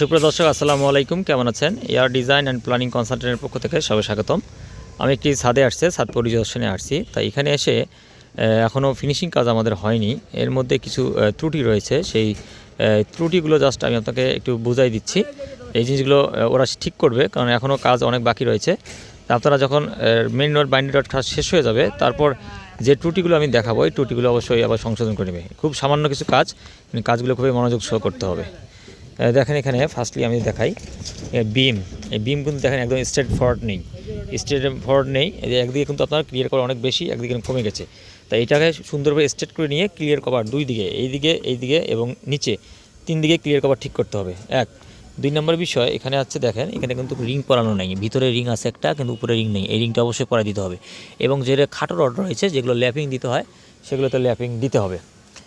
সুপ্রিয় দর্শক, আসসালামু আলাইকুম। কেমন আছেন? এয়ার ডিজাইন অ্যান্ড প্ল্যানিং কনসালটেন্টের পক্ষ থেকে সবাই স্বাগতম। আমি একটি ছাদে আসছে, ছাদ পরিদর্শনে আসছি। তাই এখানে এসে এখনও ফিনিশিং কাজ আমাদের হয়নি। এর মধ্যে কিছু ত্রুটি রয়েছে। সেই ত্রুটিগুলো জাস্ট আমি আপনাকে একটু বুঝাই দিচ্ছি। এই জিনিসগুলো ওরা ঠিক করবে, কারণ এখনও কাজ অনেক বাকি রয়েছে। আপনারা যখন মেন রোড বাইন্ডি রোড কাজ শেষ হয়ে যাবে, তারপর যে ত্রুটিগুলো আমি দেখাবো, এই ত্রুটিগুলো অবশ্যই আবার সংশোধন করে নেবে। খুব সামান্য কিছু কাজ কাজগুলো খুবই মনোযোগ সহ করতে হবে। দেখেন এখানে ফার্স্টলি আমি দেখাই বিম এই বিম কিন্তু দেখেন একদম স্ট্রেট ফরওয়ার্ড নেই। স্ট্রেট ফরওয়ার্ড নেই একদিকে কিন্তু আপনার ক্লিয়ার করা অনেক বেশি, একদিকে কমে গেছে। তাই এটাকে সুন্দরভাবে স্ট্রেট করে নিয়ে ক্লিয়ার কভার দুই দিকে এই দিকে এই দিকে এবং নিচে, তিন দিকে ক্লিয়ার কভার ঠিক করতে হবে। এক। দুই নম্বর বিষয়, এখানে আছে দেখেন, এখানে কিন্তু রিং পরানো নেই। ভিতরে রিং আছে একটা, কিন্তু উপরে রিং নেই। এই রিংটা অবশ্যই পরা দিতে হবে। এবং যে খাটো রড রয়েছে, যেগুলো ল্যাপিং দিতে হয়, সেগুলোতে ল্যাপিং দিতে হবে।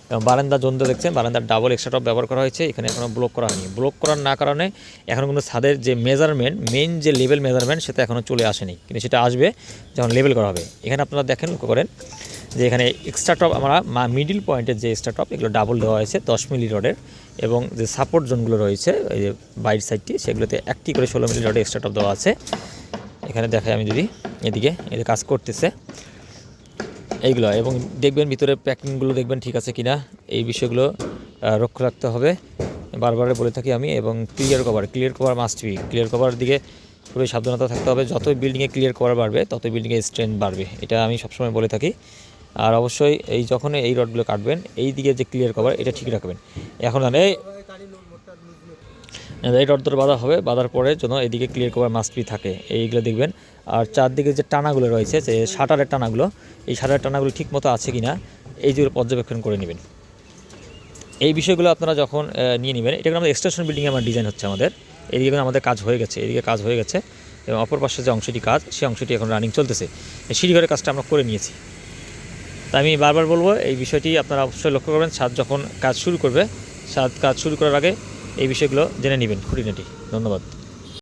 এবং বারান্দা জন্য দেখছেন, বারান্দার ডাবল এক্সট্রা টপ ব্যবহার করা হয়েছে, এখানে এখনও ব্লক করা হয়নি। ব্লক করার না কারণে এখন কিন্তু ছাদের যে মেজারমেন্ট মেন যে লেভেল মেজারমেন্ট সেটা এখনও চলে আসেনি। কিন্তু সেটা আসবে যখন লেভেল করা হবে। এখানে আপনারা দেখেন, লক্ষ্য করেন যে এখানে এক্সট্রা টপ আমরা মিডিল পয়েন্টের যে এক্সট্রা টপ এগুলো ডাবল দেওয়া হয়েছে দশ মিলি রডের এবং যে সাপোর্ট জোনগুলো রয়েছে, এই যে বাইর সাইডটি সেগুলোতে একটি করে ষোলো মিলি রডের এক্সট্রা টপ দেওয়া আছে। এখানে দেখাই আমি যদি এদিকে এদের কাজ করতেছে। এইগুলো, এবং দেখবেন ভিতরে প্যাকিংগুলো দেখবেন ঠিক আছে কিনা। এই বিষয়গুলো লক্ষ্য রাখতে হবে। বারবার বলে থাকি আমি, এবং clear cover clear cover must be clear cover দিকে খুবই সাবধানতা থাকতে হবে। যতই বিল্ডিংয়ে ক্লিয়ার কভার বাড়বে, ততই বিল্ডিংয়ে স্ট্রেংথ বাড়বে। এটা আমি সবসময় বলে থাকি। আর অবশ্যই এই যখন এই রডগুলো কাটবেন, এই দিকে যে ক্লিয়ার কভার এটা ঠিক রাখবেন। এখন এই এই রড বাঁধা হবে, বাঁধার পরে যেন এদিকে ক্লিয়ার কভার মাস্ট বি থাকে। এইগুলো দেখবেন। আর চারদিকে যে টানাগুলো রয়েছে, যে শাটারের টানাগুলো, এই শাটারের টানাগুলো ঠিক মতো আছে কি না এই যেগুলো পর্যবেক্ষণ করে নেবেন। এই বিষয়গুলো আপনারা যখন নিয়ে নেবেন, এটা আমাদের এক্সটেনশন বিল্ডিংয়ে আমার ডিজাইন হচ্ছে আমাদের। এদিকে আমাদের কাজ হয়ে গেছে, এদিকে কাজ হয়ে গেছে। এবং অপর পাশে যে অংশটি কাজ সেই অংশটি এখন রানিং চলতেছে। সিঁড়িঘরের কাজটা আমরা করে নিয়েছি। তাই আমি বারবার বলব, এই বিষয়টি আপনারা অবশ্যই লক্ষ্য করবেন। সাত যখন কাজ শুরু করবে ছাদ কাজ শুরু করার আগে এই বিষয়গুলো জেনে নেবেন খুঁটিনাটি। ধন্যবাদ।